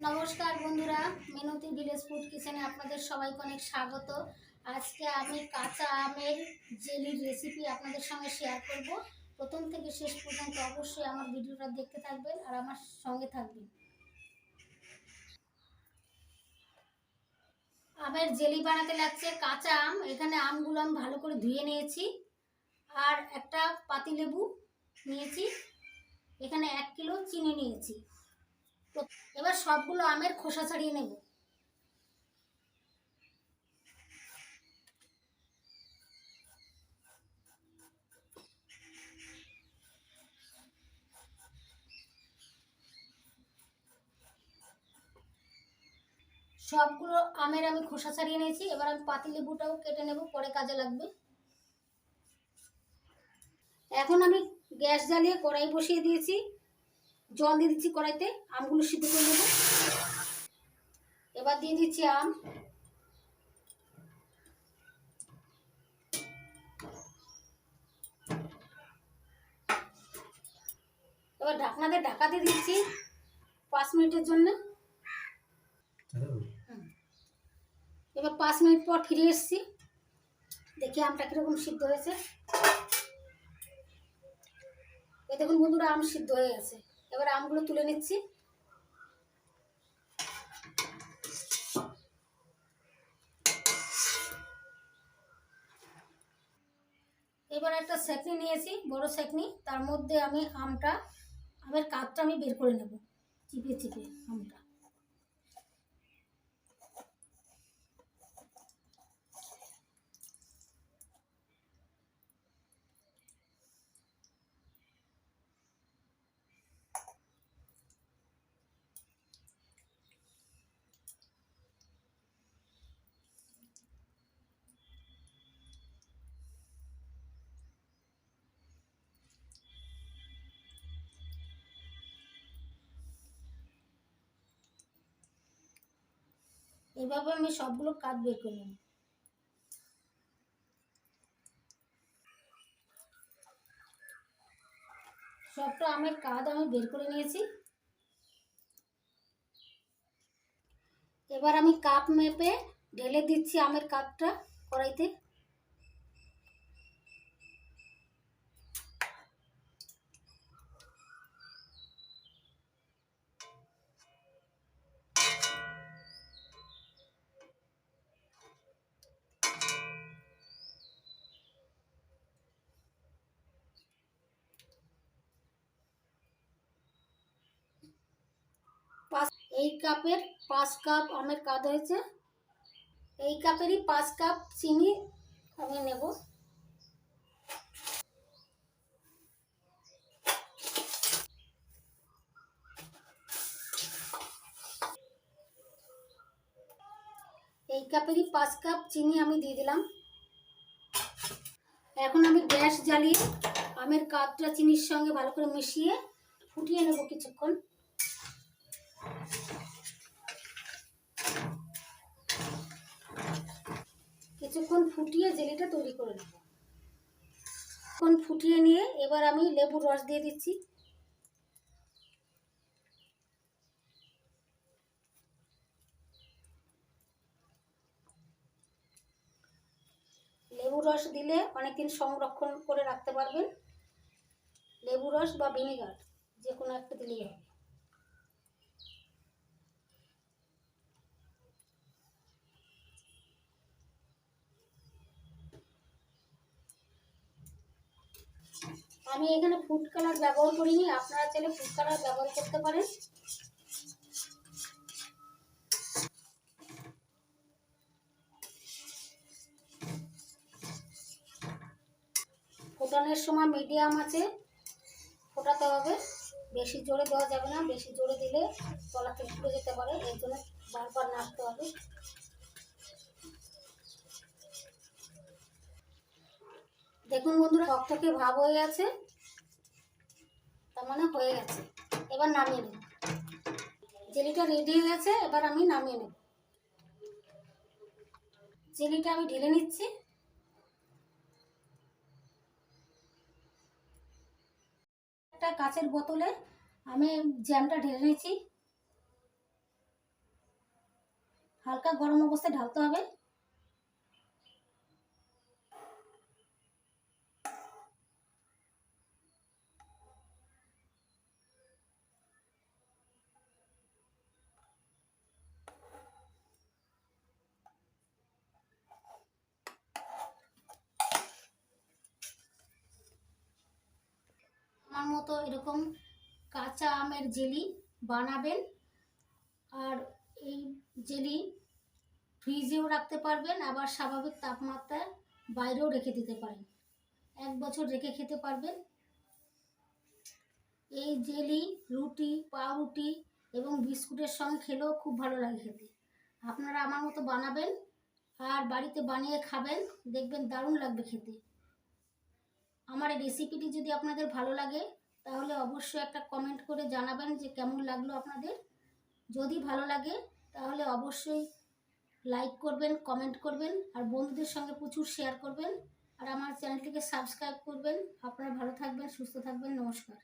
নমস্কার বন্ধুরা, মিনতি village food কিচেনে আপনাদের সবাইকে অনেক স্বাগত। আজকে আমি কাঁচা আমের জেলির রেসিপি আপনাদের সঙ্গে শেয়ার করব। প্রথম থেকে শেষ পর্যন্ত অবশ্যই আমার ভিডিওটা দেখতে থাকবেন আর আমার সঙ্গে থাকবেন। আমের জেলি বানাতে লাগছে কাঁচা আম। এখানে আমগুলো আমি ভালো করে ধুয়ে নিয়েছি। আর একটা পাতিলেবু নিয়েছি। এখানে এক কিলো চিনি নিয়েছি। এবার সবগুলো আমের খোসা ছাড়িয়ে নেব। সবগুলো আমের আমি খোসা ছাড়িয়ে নিয়েছি, এবার আমি পাতি লেবুটাও কেটে নেব, পরে কাজে লাগবে। এখন আমি গ্যাস জ্বালিয়ে কড়াই বসিয়ে দিয়েছি। জল দিয়ে দিচ্ছি কড়াইতে, আমগুলো সিদ্ধ করে নেব। এবার দিয়ে দিচ্ছি আম। এবার ঢাকনা দিয়ে ঢাকা দিয়ে দিচ্ছি পাঁচ মিনিটের জন্য। এবার পাঁচ মিনিট পর ফিরে এসেছি। দেখি আমটা কীরকম সিদ্ধ হয়েছে। এই দেখুন বন্ধুরা, আম সিদ্ধ হয়ে গেছে। এবার আমগুলো তুলে নিচ্ছি। এবার একটা সেকনি নিয়েছি, বড় সেকনি তার মধ্যে আমি আমটা, আমের কাতটা আমি বের করে নেব। চিপে চিপে আমটা। এভাবে আমি সবগুলো কাজ বের করে নেব। সবটা আমের কাদ আমি বের করে নিয়েছি। এবার আমি কাপ মেপে ঢেলে দিচ্ছি আমের কাপটা কড়াইতে পাঁচ এই কাপের পাঁচ কাপ আমের কাঁধ হয়েছে। এই কাপেরই পাঁচ কাপ চিনি আমি নেব। এই কাপেরই পাঁচ কাপ চিনি আমি দিয়ে দিলাম। এখন আমি গ্যাস জ্বালিয়ে আমের কাপটা চিনির সঙ্গে ভালো করে মিশিয়ে ফুটিয়ে নেব কিছুক্ষণ। কিছুক্ষণ ফুটিয়ে জেলিটা তৈরি করে নেব। কিছুক্ষণ ফুটিয়ে নিয়ে এবার আমি লেবুর রস দিয়ে দিচ্ছি। লেবু রস দিলে অনেকদিন সংরক্ষণ করে রাখতে পারবেন। লেবু রস বা ভিনেগার যে কোনো একটা দিলেই হবে। আমি এখানে ফুড কালার ব্যবহার করিনি, আপনারা চাইলে ফুড কালার ব্যবহার করতে পারেন। ফোটানোর সময় মিডিয়াম আছে, ফোটাতে হবে। বেশি জোরে দেওয়া যাবে না, বেশি জোরে দিলে তলা পুড়ে যেতে পারে, এর জন্য বারবার নাড়তে হবে। দেখুন বন্ধুরা টকটকে ভাব হয়ে গেছে। তার মানে হয়ে গেছে। এবার নামিয়ে নেব। জেলিটা রেডি হয়ে গেছে, এবার আমি নামিয়ে নেব। জেলিটা আমি ঢেলে নিচ্ছি। একটা কাচের বোতলে আমি জ্যামটা ঢেলে নিচ্ছি হালকা গরম অবস্থায় ঢালতে হবে। আমার মতো এরকম কাঁচা আমের জেলি বানাবেন। আর এই জেলি ফ্রিজেও রাখতে পারবেন, আবার স্বাভাবিক তাপমাত্রায় বাইরেও রেখে দিতে পারেন। এক বছর রেখে খেতে পারবেন। এই জেলি, রুটি, পাউরুটি এবং বিস্কুটের সঙ্গে খেলেও খুব ভালো লাগে খেতে। আপনারা আমার মতো বানাবেন আর বাড়িতে বানিয়ে খাবেন, দেখবেন দারুণ লাগবে খেতে। আমার এই রেসিপিটি যদি আপনাদের ভালো লাগে, তাহলে অবশ্যই একটা কমেন্ট করে জানাবেন যে কেমন লাগল আপনাদের। যদি ভালো লাগে, তাহলে অবশ্যই লাইক করবেন কমেন্ট করবেন, আর বন্ধুদের সঙ্গে প্রচুর শেয়ার করবেন। আর আমার চ্যানেলটিকে সাবস্ক্রাইব করবেন। আপনারা ভালো থাকবেন, সুস্থ থাকবেন, নমস্কার।